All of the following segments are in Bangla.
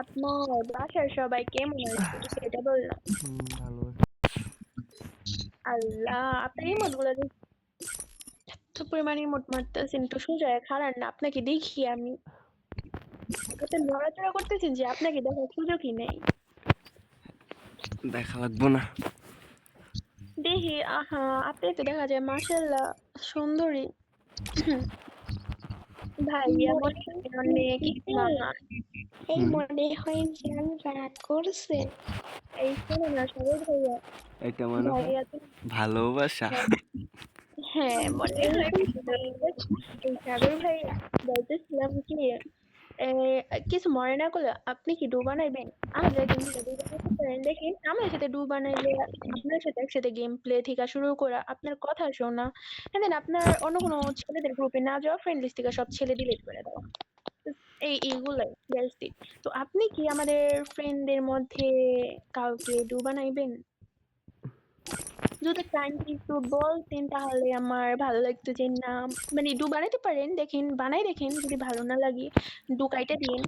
আপনার বাসার সবাই কেমন আছে সেটা বললাম ভালো আল্লাহ ইমোটগুলো এত পরিমাণে ইমোট মারতেছেন একটু সোজা খারাপ না আপনাকে দেখি আমি। নড়াচড়া করতেছেন যে আপনাকে দেখার সুযোগই নেই। দেখা লাগবো না। দেখি আহা আপনি তো দেখা যায় মাশাল্লাহ সুন্দরী। ভাইয়া অনেক এই মনে হয় জান রাগ করছে। এই শোনো না সবাই ভাইয়া। এটা মনে ভাইয়া তো ভালোবাসা। হ্যাঁ মনে হয় এই সাগর ভাই বলতেছিলাম কি কিছু মনে না করলে আপনি কি ডু বানাইবেন আমাদের দেখেন আমার সাথে ডু বানাইলে আপনার সাথে একসাথে গেম প্লে থেকে শুরু করা আপনার কথা শোনা। হ্যাঁ দেন আপনার অন্য কোনো ছেলেদের গ্রুপে না যাওয়া ফ্রেন্ড লিস্ট থেকে সব ছেলে ডিলিট করে দেওয়া। এই এইগুলাই বেস্টি তো আপনি কি আমাদের ফ্রেন্ডদের মধ্যে কাউকে ডু বানাইবেন যদি কাইন্ডলি একটু বলতেন তাহলে আমার ভালো লাগতো যে না মানে ডু বানাইতে পারেন দেখেন বানাই দেখেন যদি ভালো না লাগে ডু কাইটা দিন।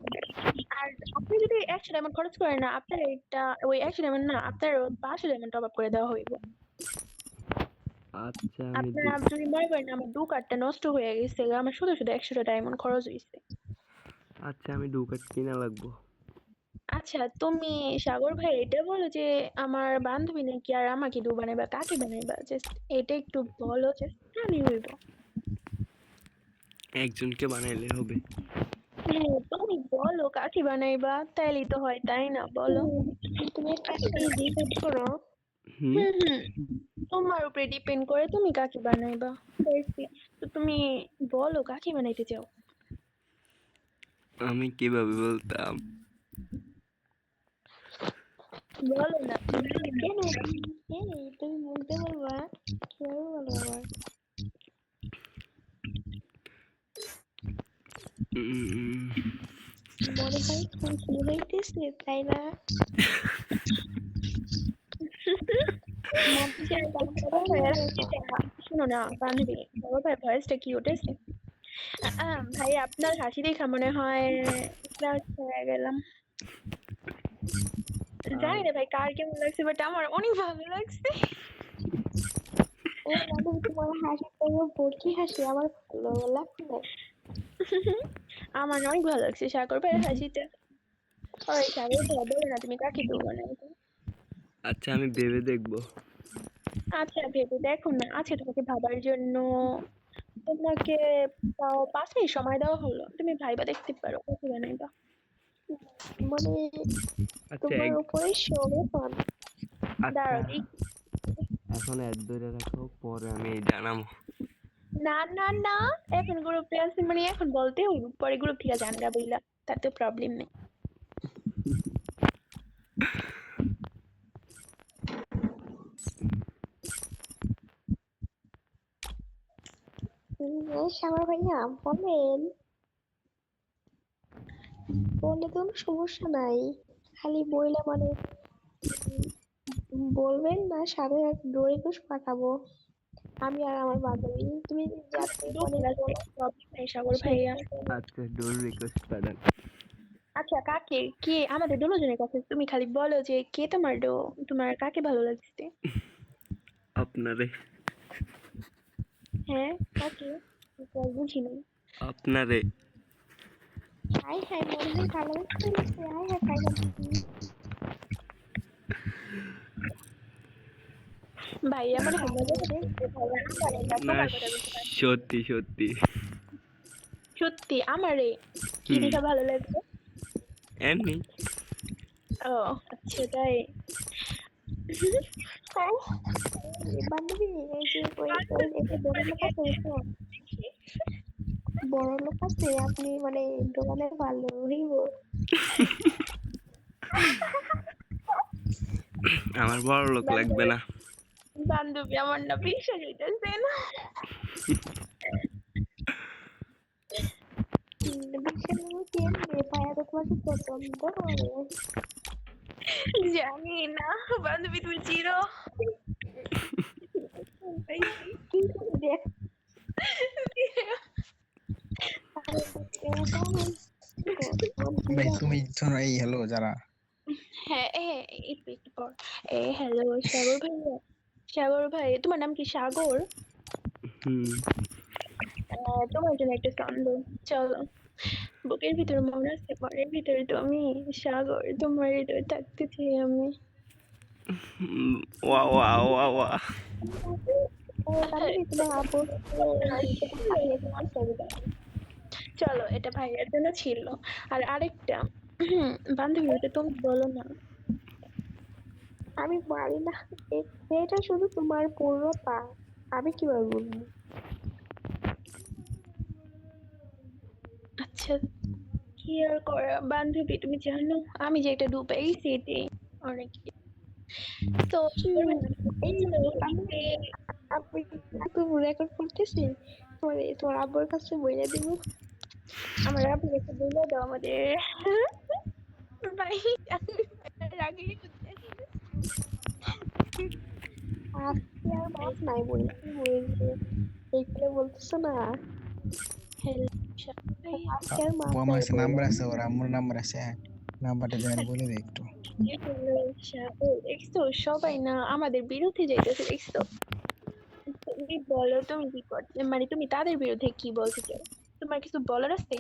আর আপনি যদি একশো ডায়মন্ড খরচ করেন না আপনার এটা ওই একশো ডায়মন্ড না আপনার পাঁচশো ডায়মন্ড টপ আপ করে দেওয়া হইব। আচ্ছা আপনারা যদি মনে করেন আমার ডু কার্ডটা নষ্ট হয়ে গেছে আমার শুধু শুধু একশোটা ডায়মন্ড খরচ হয়েছে আচ্ছা আমি ডুকাট কিনা লাগবো। আচ্ছা তুমি সাগর ভাই এটা বলো যে আমার বান্ধবী নাকি আর আমাকে ডু বানাইবা কাকে বানাইবা জাস্ট এটা একটু বলো জাস্ট আমি হইব একজনকে বানাইলে হবে। হ্যাঁ, তুমি বলো কাকে বানাইবা তাইলেই তো হয় তাই না? বলো। তুমি একটা ডিসাইড করো। তোমার উপরে ডিপেন্ড করে তুমি কাকে বানাইবা। তো তুমি বলো কাকে বানাইতে চাও? আমি কীভাবে বলতাম বলো না কেন এই তুমি বলতে পারবা কীভাবে বলো আবার উম, মনে হয় খুশি হইতেছে তাই না মানুষের বাচ্চারা ভয়েসটা- শোনো না বান্ধবী বাবা ভাই ভয়েসটা কি উঠেছে আহ, ভাই আপনার হাসি দেখা মনে হয় ক্লাস হয়ে গেলাম জানি না ভাই কার কেমন লাগছে বাট আমার অনেক ভালো লাগছে ও তোমার হাসি আমার ভালো লাগছে আমার অনেক ভালো লাগছে সাগর ভাইয়ের হাসিটা ওই সাগর ভাই বলো না তুমি কাকে দেবো না? আচ্ছা আমি ভেবে দেখব। আচ্ছা ভেবে দেখো না। আছে তোমাকে ভাবার জন্য তোমাকে পাঁচ মিনিট সময় দেওয়া হলো। তুমি ভাইবা দেখতে পারো কাকে বানাইবা মানে আচ্ছা তোমার উপরে সবে পান। আচ্ছা। দাঁড়াও এখন এক ধরে রাখো পরে আমি জানাব। না না না এখন গ্রুপে আছে মানে এখন বলতে হইব পরে গ্রুপ থেকে জানগা বইলা তাতে প্রবলেম নেই। শ্যামা ভাইয়া বলেন। বললে তো কোনো সমস্যা নাই। খালি বইলে মানে বলবেন না সাথে দৌড়ে কুশ পাঠাবো। আমি আর আমার বান্ধবী। তুমি আচ্ছা ডোর রিকোয়েস্ট পাঠান। আচ্ছা কাকে? কে? আমাদের দুজনের কাছে। তুমি খালি বলো যে কে তোমার ডো তোমার কাকে ভালো লাগছে? আপনারে। হ্যাঁ কাকে? বুঝি আপনারে। হাই হাই মনে হয় ভালো লাগছে হাই হাই খাই ভাই আমার। সত্যি সত্যি। সত্যি? আমারে? কি। দেখা ভালো লাগছে? এমনি। ও আচ্ছা তাই। তাই? বান্ধবী এই যে ওই একটা বড় লোক আছে আপনি মানে দোকানে ভালো হইব আমার বড় লোক লাগবে না। বান্ধবী আমার না? বিশ্বাস হইতেছে না জানি না বান্ধবী তুমি চিরো। ভাই তুমি শোনো এই হ্যালো যারা হ্যাঁ হ্যাঁ একটু একটু পর এ হ্যালো সাগর ভাইয়া সাগর ভাই তোমার নাম কি সাগর হুম তোমার জন্য একটা ছন্দ চলো বুকের ভিতরে মনে আছে মনের ভিতরে তুমি সাগর তোমার হৃদয় থাকতে চাই আমি ওয়া ওয়া ওয়া চলো এটা ভাইয়ের জন্য ছিল। আর আরেকটা বান্ধবী ওটা তুমি বলো না। আমি পারি না। এটা শুধু তোমার পুরো পা। আমি কীভাবে বলব? আচ্ছা কি আর করা? বান্ধবী তুমি জানো আমি যে একটা ডুবাই সেটি অনেক। তো আমি রেকর্ড করতেছি। তোমার তোমার আব্বুর কাছে বলে দিব। আমার আপনি একটা বলে দাও আমাদের ভাই রাগে আজকে আর মাছ নাই বলে বলছে এইগুলো বলতেছো না আজকে আর মাছ ও আমার নাম্বার আছে ওর আম্মুর নাম্বার আছে নাম্বারটা দেন বলে দে একটু দেখছ সবাই না আমাদের বিরুদ্ধে যাইতেছে দেখছ তুমি বলো তুমি কি করতে মানে তুমি তাদের বিরুদ্ধে কি বলতে চাও তোমার কিছু বলার আছে?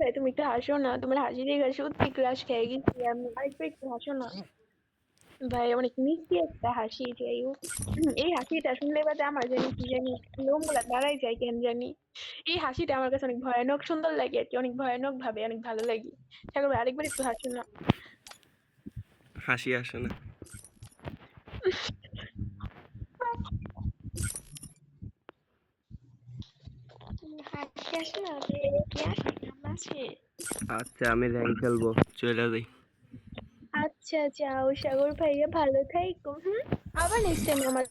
ভাই তুমি একটু হাসো না। তোমার হাসি দেখে সত্যি ক্রাশ খেয়ে গেছি আমি। আরেকটু একটু হাসো না। ভাই অনেক মিষ্টি একটা হাসি যাই এই হাসিটা শুনলে বাদে আমার জানি কি জানি লোমগুলা দাঁড়াই যায় কেন জানি। এই হাসিটা আমার কাছে অনেক ভয়ানক সুন্দর লাগে আর কি অনেক ভয়ানক ভাবে অনেক ভালো লাগে। ঠাকুর ভাই আরেকবার একটু হাসো না। হাসি আসে না হাসি আসে না কি আসে কেমন আছে আচ্ছা আমি র্যাঙ্ক খেলব। চলে যাই। আচ্ছা যাও সাগর ভাইয়া ভালো থাইকো হুম? আবার নেক্সট টাইম আমার